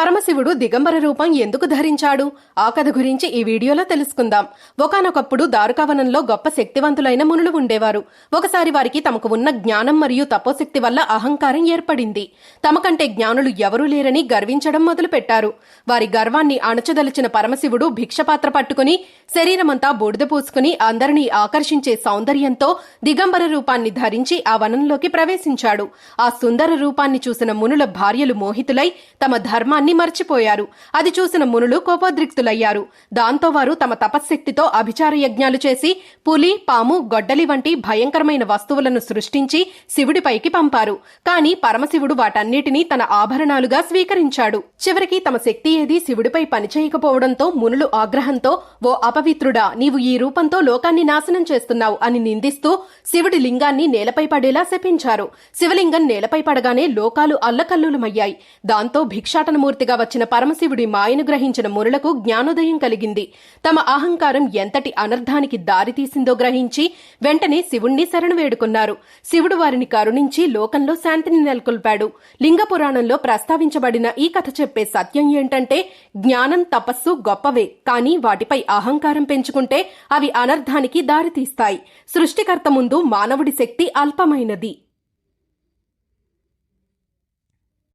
పరమశివుడు దిగంబర రూపం ఎందుకు ధరించాడు? ఆ కథ గురించి ఈ వీడియోలో తెలుసుకుందాం. ఒకానొకప్పుడు దారుకావనంలో గొప్ప శక్తివంతులైన మునులు ఉండేవారు. ఒకసారి వారికి తమకు ఉన్న జ్ఞానం మరియు తపోశక్తి వల్ల అహంకారం ఏర్పడింది. తమకంటే జ్ఞానులు ఎవరూ లేరని గర్వించడం మొదలుపెట్టారు. వారి గర్వాన్ని అణచదలిచిన పరమశివుడు భిక్షపాత్ర పట్టుకుని శరీరమంతా బూడిద పూసుకుని అందరినీ ఆకర్షించే సౌందర్యంతో దిగంబర రూపాన్ని ధరించి ఆ వనంలోకి ప్రవేశించాడు. ఆ సుందర రూపాన్ని చూసిన మునుల భార్యలు మోహితులై తమ ధర్మాన్ని మర్చిపోయారు. అది చూసిన మునులు కోపోద్రిక్తులయ్యారు. దాంతో వారు తమ తపశ్శక్తితో అభిచార యజ్ఞాలు చేసి పులి పాము గొడ్డలి వంటి భయంకరమైన వస్తువులను సృష్టించి శివుడిపైకి పంపారు. కాని పరమశివుడు వాటన్నిటినీ తన ఆభరణాలుగా స్వీకరించాడు. చివరికి తమ శక్తి ఏది శివుడిపై పనిచేయకపోవడంతో మునులు ఆగ్రహంతో ఓ అపవిత్రుడా నీవు ఈ రూపంతో లోకాన్ని నాశనం చేస్తున్నావు అని నిందిస్తూ శివుడి లింగాన్ని నేలపై పడేలా శపించారు. శివలింగం నేలపై పడగానే లోకాలు అల్లకల్లులమయ్యాయి. దాంతో భిక్షాటనమూర్తిగా వచ్చిన పరమశివుడి మాయను గ్రహించిన మురులకు జ్ఞానోదయం కలిగింది. తమ అహంకారం ఎంతటి అనర్థానికి దారితీసిందో గ్రహించి వెంటనే శివుణ్ణి శరణు వేడుకున్నారు. శివుడు వారిని కరుణించి లోకంలో శాంతిని నెలకొల్పాడు. లింగ పురాణంలో ప్రస్తావించబడిన ఈ కథ చెప్పే సత్యం ఏంటంటే జ్ఞానం తపస్సు గొప్పవే కానీ వాటిపై అహంకారం పెంచుకుంటే అవి అనర్థానికి దారితీస్తాయి. సృష్టికర్త ముందు మానవుడి శక్తి అల్పమైనది.